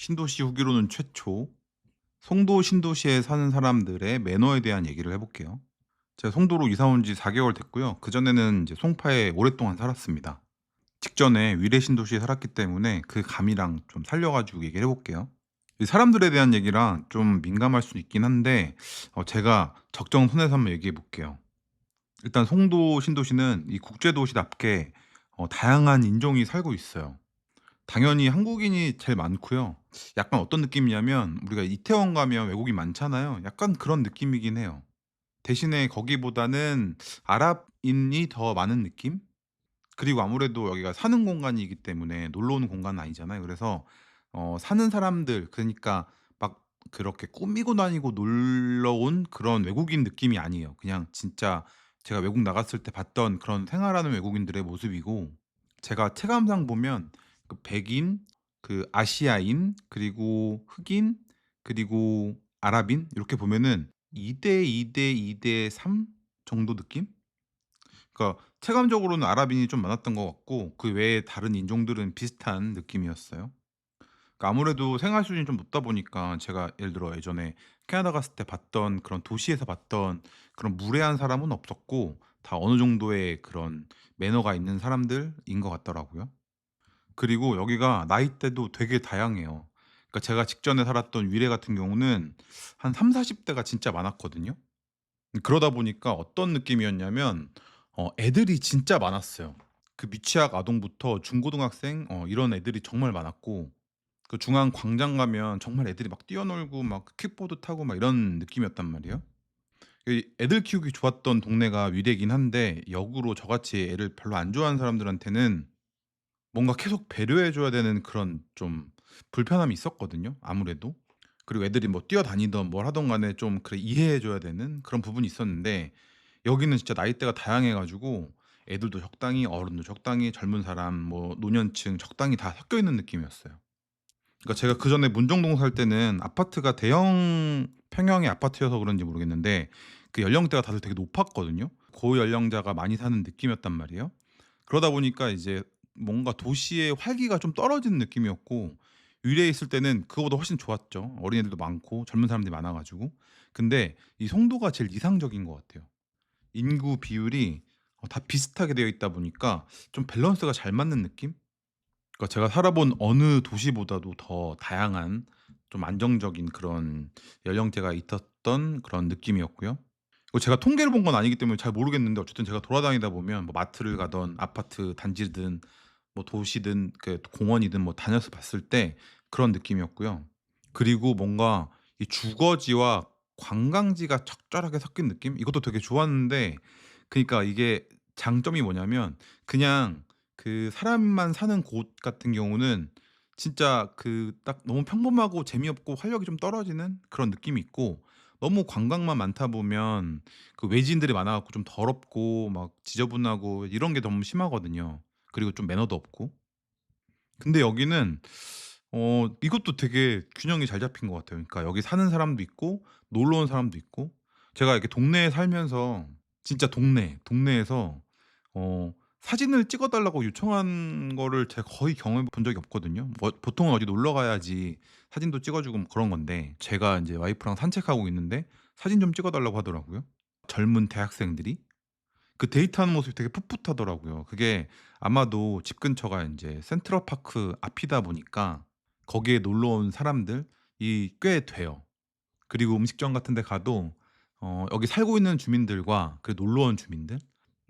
신도시 후기로는 최초 송도 신도시에 사는 사람들의 매너에 대한 얘기를 해볼게요. 제가 송도로 이사 온 지 4개월 됐고요. 그전에는 이제 송파에 오랫동안 살았습니다. 직전에 위례 신도시에 살았기 때문에 그 감이랑 좀 살려가지고 얘기를 해볼게요. 이 사람들에 대한 얘기랑 좀 민감할 수 있긴 한데 어, 제가 적정 선에서 한번 얘기해 볼게요. 일단 송도 신도시는 이 국제도시답게 어, 다양한 인종이 살고 있어요. 당연히 한국인이 제일 많고요. 약간 어떤 느낌이냐면 우리가 이태원 가면 외국인 많잖아요. 약간 그런 느낌이긴 해요. 대신에 거기보다는 아랍인이 더 많은 느낌? 그리고 아무래도 여기가 사는 공간이기 때문에 놀러 오는 공간은 아니잖아요. 그래서 어 사는 사람들 그러니까 막 그렇게 꾸미고 다니고 놀러 온 그런 외국인 느낌이 아니에요. 그냥 진짜 제가 외국 나갔을 때 봤던 그런 생활하는 외국인들의 모습이고 제가 체감상 보면 그 백인, 그 아시아인, 그리고 흑인, 그리고 아랍인 이렇게 보면은 2대 2대 2대 3 정도 느낌? 그러니까 체감적으로는 아랍인이 좀 많았던 것 같고 그 외에 다른 인종들은 비슷한 느낌이었어요. 그러니까 아무래도 생활 수준이 좀 높다 보니까 제가 예를 들어 예전에 캐나다 갔을 때 봤던 그런 도시에서 봤던 그런 무례한 사람은 없었고 다 어느 정도의 그런 매너가 있는 사람들인 것 같더라고요. 그리고 여기가 나이대도 되게 다양해요. 그러니까 제가 직전에 살았던 위례 같은 경우는 한 30-40 대가 진짜 많았거든요. 그러다 보니까 어떤 느낌이었냐면 어 애들이 진짜 많았어요. 그 미취학 아동부터 중고등학생 어 이런 애들이 정말 많았고 그 중앙 광장 가면 정말 애들이 막 뛰어놀고 막 킥보드 타고 막 이런 느낌이었단 말이에요. 이 애들 키우기 좋았던 동네가 위례긴 한데 역으로 저같이 애를 별로 안 좋아하는 사람들한테는 뭔가 계속 배려해 줘야 되는 그런 좀 불편함이 있었거든요 아무래도. 그리고 애들이 뭐 뛰어다니든 뭘 하든 간에 좀 그래 이해해 줘야 되는 그런 부분이 있었는데 여기는 진짜 나이대가 다양해 가지고 애들도 적당히 어른도 적당히 젊은 사람 뭐 노년층 적당히 다 섞여 있는 느낌이었어요. 그러니까 제가 그전에 문정동 살 때는 아파트가 대형 평형의 아파트여서 그런지 모르겠는데 그 연령대가 다들 되게 높았거든요. 고연령자가 많이 사는 느낌이었단 말이에요. 그러다 보니까 이제 뭔가 도시의 활기가 좀 떨어지는 느낌이었고 위례에 있을 때는 그거보다 훨씬 좋았죠. 어린애들도 많고 젊은 사람들이 많아 가지고. 근데 이 송도가 제일 이상적인 것 같아요. 인구 비율이 어 다 비슷하게 되어 있다 보니까 좀 밸런스가 잘 맞는 느낌? 그러니까 제가 살아본 어느 도시보다도 더 다양한 좀 안정적인 그런 연령대가 있었던 그런 느낌이었고요. 이거 제가 통계를 본 건 아니기 때문에 잘 모르겠는데 어쨌든 제가 돌아다니다 보면 뭐 마트를 가든 아파트 단지든 뭐 도시든 그 공원이든 뭐 다녀서 봤을 때 그런 느낌이었고요. 그리고 뭔가 이 주거지와 관광지가 적절하게 섞인 느낌? 이것도 되게 좋았는데 그니까 이게 장점이 뭐냐면 그냥 그 사람만 사는 곳 같은 경우는 진짜 그 딱 너무 평범하고 재미없고 활력이 좀 떨어지는 그런 느낌이 있고 너무 관광만 많다 보면 그 외지인들이 많아 갖고 좀 더럽고 막 지저분하고 이런 게 너무 심하거든요. 그리고 좀 매너도 없고. 근데 여기는 어 이것도 되게 균형이 잘 잡힌 것 같아요. 그러니까 여기 사는 사람도 있고 놀러 온 사람도 있고 제가 이렇게 동네에 살면서 진짜 동네, 동네에서 어 사진을 찍어 달라고 요청한 거를 제가 거의 경험해 본 적이 없거든요. 뭐 보통은 어디 놀러 가야지 사진도 찍어 주고 뭐 그런 건데 제가 인제 와이프랑 산책하고 있는데 사진 좀 찍어 달라고 하더라고요. 젊은 대학생들이. 그 데이트하는 모습이 되게 풋풋하더라고요. 그게 아마도 집 근처가 인제 센트럴 파크 앞이다 보니까 거기에 놀러 온 사람들이 꽤 돼요. 그리고 음식점 같은 데 가도 어 여기 살고 있는 주민들과 그 놀러 온 주민들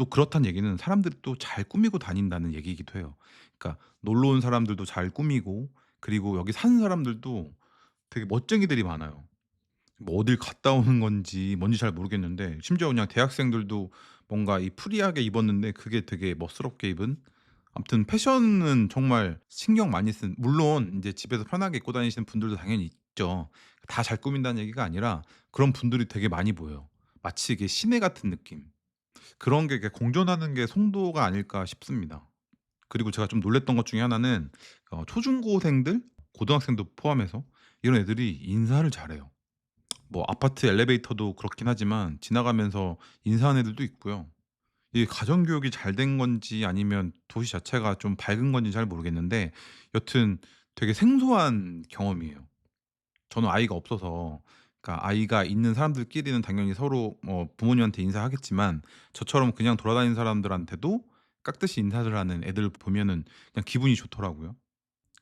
또 그렇다는 얘기는 사람들이 또 잘 꾸미고 다닌다는 얘기이기도 해요. 그러니까 놀러 온 사람들도 잘 꾸미고 그리고 여기 사는 사람들도 되게 멋쟁이들이 많아요. 뭐 어딜 갔다 오는 건지 뭔지 잘 모르겠는데 심지어 그냥 대학생들도 뭔가 이 프리하게 입었는데 그게 되게 멋스럽게 입은 아무튼 패션은 정말 신경 많이 쓴 물론 인제 집에서 편하게 입고 다니시는 분들도 당연히 있죠. 다 잘 꾸민다는 얘기가 아니라 그런 분들이 되게 많이 보여요. 마치 이게 시내 같은 느낌. 그런 게 공존하는 게 송도가 아닐까 싶습니다. 그리고 제가 좀 놀랐던 것 중에 하나는 어 초중고생들, 고등학생도 포함해서 이런 애들이 인사를 잘해요. 뭐 아파트 엘리베이터도 그렇긴 하지만 지나가면서 인사하는 애들도 있고요. 이게 가정 교육이 잘 된 건지 아니면 도시 자체가 좀 밝은 건지 잘 모르겠는데 여튼 되게 생소한 경험이에요. 저는 아이가 없어서 그러니까 아이가 있는 사람들끼리는 당연히 서로 뭐 부모님한테 인사하겠지만 저처럼 그냥 돌아다니는 사람들한테도 깍듯이 인사를 하는 애들 보면은 그냥 기분이 좋더라고요.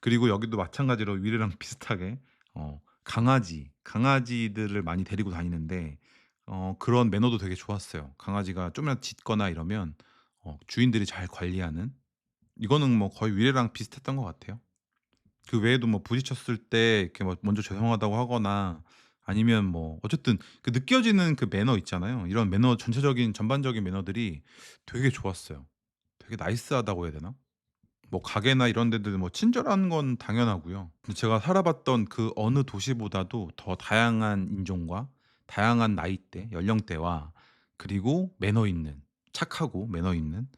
그리고 여기도 마찬가지로 위례랑 비슷하게 어 강아지, 강아지들을 많이 데리고 다니는데 어 그런 매너도 되게 좋았어요. 강아지가 좀이라도 짖거나 이러면 어 주인들이 잘 관리하는 이거는 뭐 거의 위례랑 비슷했던 것 같아요. 그 외에도 뭐 부딪혔을 때 이렇게 뭐 먼저 죄송하다고 하거나 아니면 뭐 어쨌든 그 느껴지는 그 매너 있잖아요. 이런 매너 전체적인 전반적인 매너들이 되게 좋았어요. 되게 나이스하다고 해야 되나? 뭐 가게나 이런 데들 뭐 친절한 건 당연하고요. 근데 제가 살아봤던 그 어느 도시보다도 더 다양한 인종과 다양한 나이대, 연령대와 그리고 매너 있는 착하고 매너 있는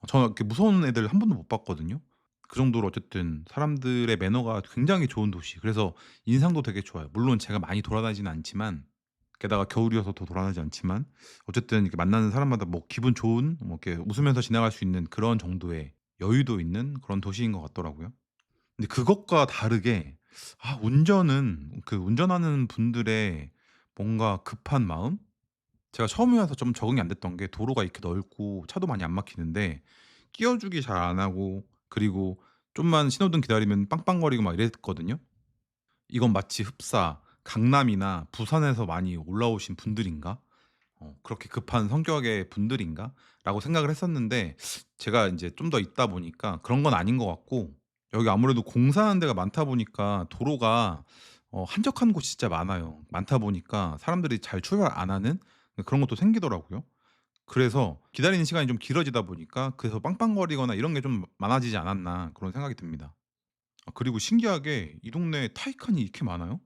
어 저는 이렇게 무서운 애들 한 번도 못 봤거든요. 그 정도로 어쨌든 사람들의 매너가 굉장히 좋은 도시. 그래서 인상도 되게 좋아요. 물론 제가 많이 돌아다니지는 않지만 게다가 겨울이어서 더 돌아다니지 않지만 어쨌든 이렇게 만나는 사람마다 뭐 기분 좋은 뭐 이렇게 웃으면서 지나갈 수 있는 그런 정도의 여유도 있는 그런 도시인 것 같더라고요. 근데 그것과 다르게 아 운전은 그 운전하는 분들의 뭔가 급한 마음? 제가 처음에 와서 좀 적응이 안 됐던 게 도로가 이렇게 넓고 차도 많이 안 막히는데 끼워 주기 잘 안 하고 그리고 좀만 신호등 기다리면 빵빵거리고 막 이랬거든요. 이건 마치 흡사, 강남이나 부산에서 많이 올라오신 분들인가? 어 그렇게 급한 성격의 분들인가?'라고 생각을 했었는데 제가 인제 좀 더 있다 보니까 그런 건 아닌 것 같고 여기 아무래도 공사하는 데가 많다 보니까 도로가 어 한적한 곳이 진짜 많아요. 많다 보니까 사람들이 잘 출발 안 하는 그런 것도 생기더라고요. 그래서 기다리는 시간이 좀 길어지다 보니까 그래서 빵빵거리거나 이런 게 좀 많아지지 않았나 그런 생각이 듭니다. 아 그리고 신기하게 이 동네에 타이칸이 이렇게 많아요?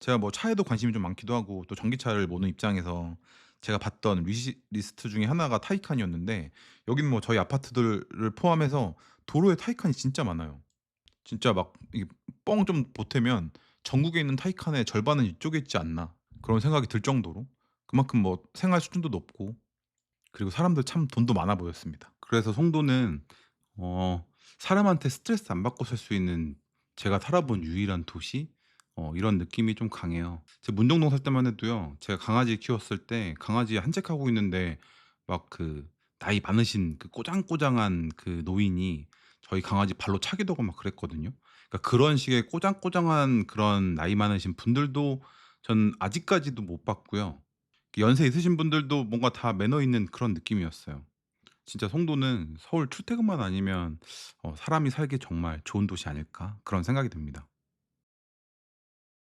제가 뭐 차에도 관심이 좀 많기도 하고 또 전기차를 모는 입장에서 제가 봤던 위시 리스트 중에 하나가 타이칸이었는데 여기는 뭐 저희 아파트들을 포함해서 도로에 타이칸이 진짜 많아요. 진짜 막 이게 뻥 좀 보태면 '전국에 있는 타이칸의 절반은 이쪽에 있지 않나.' 그런 생각이 들 정도로 그만큼 뭐 생활 수준도 높고 그리고 사람들 참 돈도 많아 보였습니다. 그래서 송도는 어 사람한테 스트레스 안 받고 살 수 있는 제가 살아본 유일한 도시 어 이런 느낌이 좀 강해요. 제가 문정동 살 때만 해도요. 제가 강아지 키웠을 때 강아지 산책하고 있는데 막 그 나이 많으신 그 꼬장꼬장한 그 노인이 저희 강아지 발로 차기도 하고 막 그랬거든요. 그러니까 그런 식의 꼬장꼬장한 그런 나이 많으신 분들도 전 아직까지도 못 봤고요. 연세 있으신 분들도 뭔가 다 매너 있는 그런 느낌이었어요. 진짜 송도는 서울 출퇴근만 아니면 어 '사람이 살기 정말 좋은 도시 아닐까?' 그런 생각이 듭니다.